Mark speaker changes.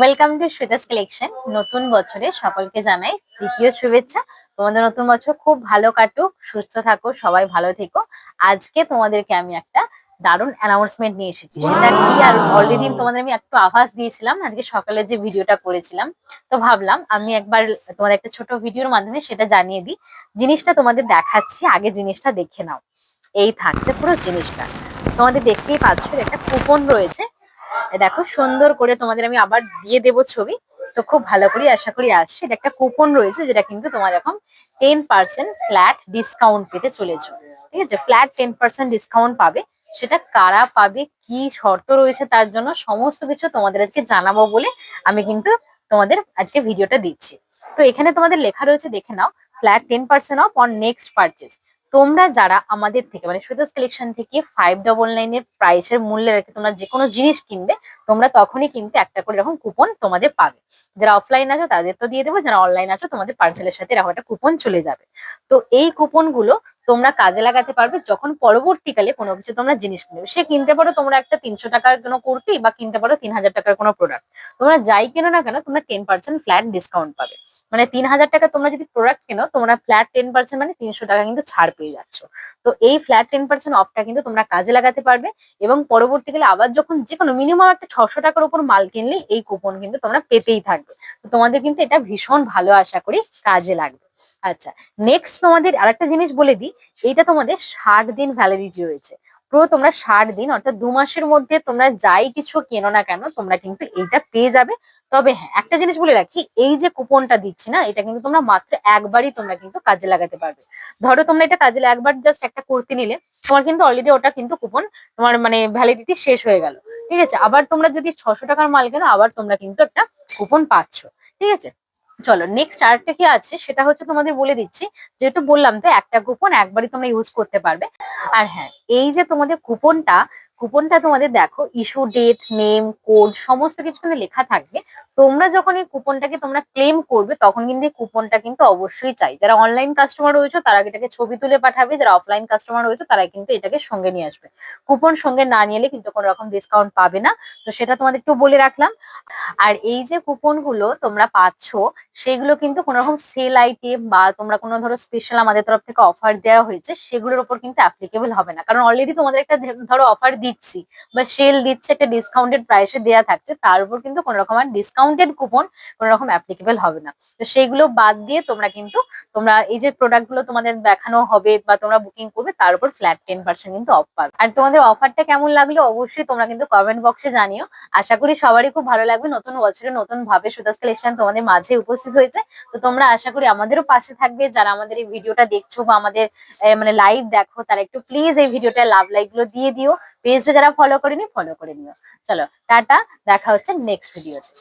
Speaker 1: Welcome to শ্বেতাস collection নতুন বছরে সকলকে জানাই দ্বিতীয় শুভেচ্ছা। তোমাদের নতুন বছর খুব ভালো কাটুক সুস্থ থাকো সবাই ভালো থেকো। আজকে তোমাদেরকে আমি একটা দারুণ অ্যানাউন্সমেন্ট নিয়ে এসেছি। সেটা কি? আর অলরেডি তোমাদের আমি একটু আভাস দিয়েছিলাম। আজকে সকালে যে ভিডিওটা করেছিলাম তো ভাবলাম আমি একবার তোমাদের একটা ছোট ভিডিওর মাধ্যমে সেটা জানিয়ে দিই। জিনিসটা তোমাদের দেখাচ্ছি আগে জিনিসটা দেখে নাও। এই থাকছে পুরো জিনিসটা। তোমাদের দেখতেই পাচ্ছ একটা কুপন রয়েছে। দেখো, সুন্দর করে তোমাদের আমি আবার দিয়ে দেবো ছবি। তো খুব ভালো করে আশা করি আসছে। এটা একটা কুপন রয়েছে, যেটা কিন্তু তোমার এখন টেন পার্সেন্ট ফ্ল্যাট ডিসকাউন্ট পেতে চলেছো। ঠিক আছে? ফ্ল্যাট টেন পার্সেন্ট ডিসকাউন্ট পাবে। সেটা কারা পাবে, কি শর্ত রয়েছে তার জন্য সমস্ত কিছু তোমাদের আজকে জানাব বলে আমি কিন্তু তোমাদের আজকে ভিডিওটা দিচ্ছি। তো এখানে তোমাদের লেখা রয়েছে, দেখে নাও flat ten percent off on next purchase তোমরা যারা আমাদের থেকে মানে সুদাস কালেকশন থেকে ফাইভ ডবল নাইনের প্রাইসের মূল্যে রেখে তোমরা যে কোনো জিনিস কিনবে, তোমরা তখনই কিনতে একটা করে এরকম কুপন তোমাদের পাবে। যারা অফলাইন আছো তাদের তো দিয়ে দেবো, যারা অনলাইন আছো তোমাদের পার্সেলের সাথে এরকম একটা কুপন চলে যাবে। তো এই কুপনগুলো তোমরা কাজে লাগাতে পারবে যখন পরবর্তীকালে কোনো কিছু তোমরা জিনিস কিনবে। সে কিনতে পারো তোমরা একটা তিনশো টাকার কোনো কুর্তি বা কিনতে পারো তিন হাজার টাকার কোনো প্রোডাক্ট তোমরা যাই কেনো না কেন তোমরা টেন পার্সেন্ট ফ্ল্যাট ডিসকাউন্ট পাবে। মানে তিন হাজার টাকা তোমরা যদি প্রোডাক্ট কেনো, তোমরা ফ্ল্যাট টেন পার্সেন্ট মানে তিনশো টাকা কিন্তু ছাড় পেয়ে যাচ্ছ। তো এই ফ্ল্যাট টেন পার্সেন্ট অফটা কিন্তু তোমরা কাজে লাগাতে পারবে এবং পরবর্তীকালে আবার যখন যে কোনো মিনিমাম একটা ছশো টাকার উপর মাল কিনলে এই কুপন কিন্তু তোমরা পেতেই থাকবে। তো তোমাদের কিন্তু এটা ভীষণ ভালো আশা করি কাজে লাগবে। আচ্ছা নেক্সট তোমাদের আরেকটা জিনিস বলে দিই, এইটা তোমাদের ষাট দিন ভ্যালিডিটি রয়েছে। পুরো তোমরা ষাট দিন, অর্থাৎ দু মাসের মধ্যে তোমরা যাই কিছু কেনো না কেন, তোমরা কিন্তু এইটা পেয়ে যাবে। তবে হ্যাঁ একটা জিনিস বলে রাখি, এই যে কুপনটা দিচ্ছি না, এটা কিন্তু তোমরা মাত্র একবারই তোমরা কিন্তু কাজে লাগাতে পারবে। ধরো তোমরা এটা কাজে একবার জাস্ট একটা কুর্তি নিলে, তোমার কিন্তু অলরেডি ওটা কিন্তু কুপন, তোমার মানে ভ্যালিডিটি শেষ হয়ে গেল। ঠিক আছে, আবার তোমরা যদি ছশো টাকার মাল কেনো, আবার তোমরা কিন্তু একটা কুপন পাচ্ছ। ঠিক আছে চলো নেক্সট আরেকটা কি আছে? সেটা হচ্ছে তোমাদের বলে দিচ্ছি, যেহেতু বললাম তো একটা কুপন একবারই তোমরা ইউজ করতে পারবে। আর হ্যাঁ এই যে তোমাদের কুপনটা কুপনটা তোমাদের দেখো ইস্যু ডেট নেম কোড সমস্ত কিছু লেখা থাকবে। তোমরা যখন এই কুপনটাকে তোমরা ক্লেম করবে, তখন কিন্তু এই কুপনটা কিন্তু অবশ্যই চাই। যারা অনলাইন কাস্টমার রয়েছে, তারা এটাকে ছবি তুলে পাঠাবে। যারা অফলাইন কাস্টমার রয়েছে, তারা কিন্তু এটাকে সঙ্গে নিয়ে আসবে। কুপন সঙ্গে না নিয়ে এলে কিন্তু কোনো রকম ডিসকাউন্ট পাবে না। তো সেটা তোমাদের একটু বলে রাখলাম। আর এই যে কুপনগুলো তোমরা পাচ্ছ, সেগুলো কিন্তু কোনো রকম সেল আইটেম বা তোমরা কোনো ধরো স্পেশাল আমাদের তরফ থেকে অফার দেওয়া হয়েছে, সেগুলোর উপর কিন্তু অ্যাপ্লিকেবল হবে না। কারণ অলরেডি তোমাদের একটা ধরো অফার দিচ্ছি বা সেল দিচ্ছে, একটা ডিসকাউন্টেড প্রাইসে দেওয়া থাকছে, তার উপর কিন্তু কোনো রকম আর ডিসকাউন্টেড কুপন কোনো রকম অ্যাপ্লিকেবল হবে না। তো সেইগুলো বাদ দিয়ে তোমরা কিন্তু তোমরা এই যে প্রোডাক্টগুলো তোমাদের দেখানো হবে বা তোমরা বুকিং করবে তার উপর ফ্ল্যাট টেন পার্সেন্ট কিন্তু অফ পাবে। আর তোমাদের অফারটা কেমন লাগল অবশ্যই তোমরা কিন্তু কমেন্ট বক্সে জানিও। আশা করি সবারই খুব ভালো লাগবে। নতুন বছরে নতুন ভাবে সুদাস কালেকশন তোমাদের মাঝে উপস্থিত হয়েছে। তো তোমরা আশা করি আমাদেরও পাশে থাকবে। যারা আমাদের এই ভিডিওটা দেখছ বা আমাদের মানে লাইভ দেখো তারা একটু প্লিজ এই ভিডিওটা লাভ লাইকগুলো দিয়ে দিও। পেজটা যারা ফলো করেনি ফলো করে নিও। চলো টাটা দেখা হচ্ছে নেক্সট ভিডিওতে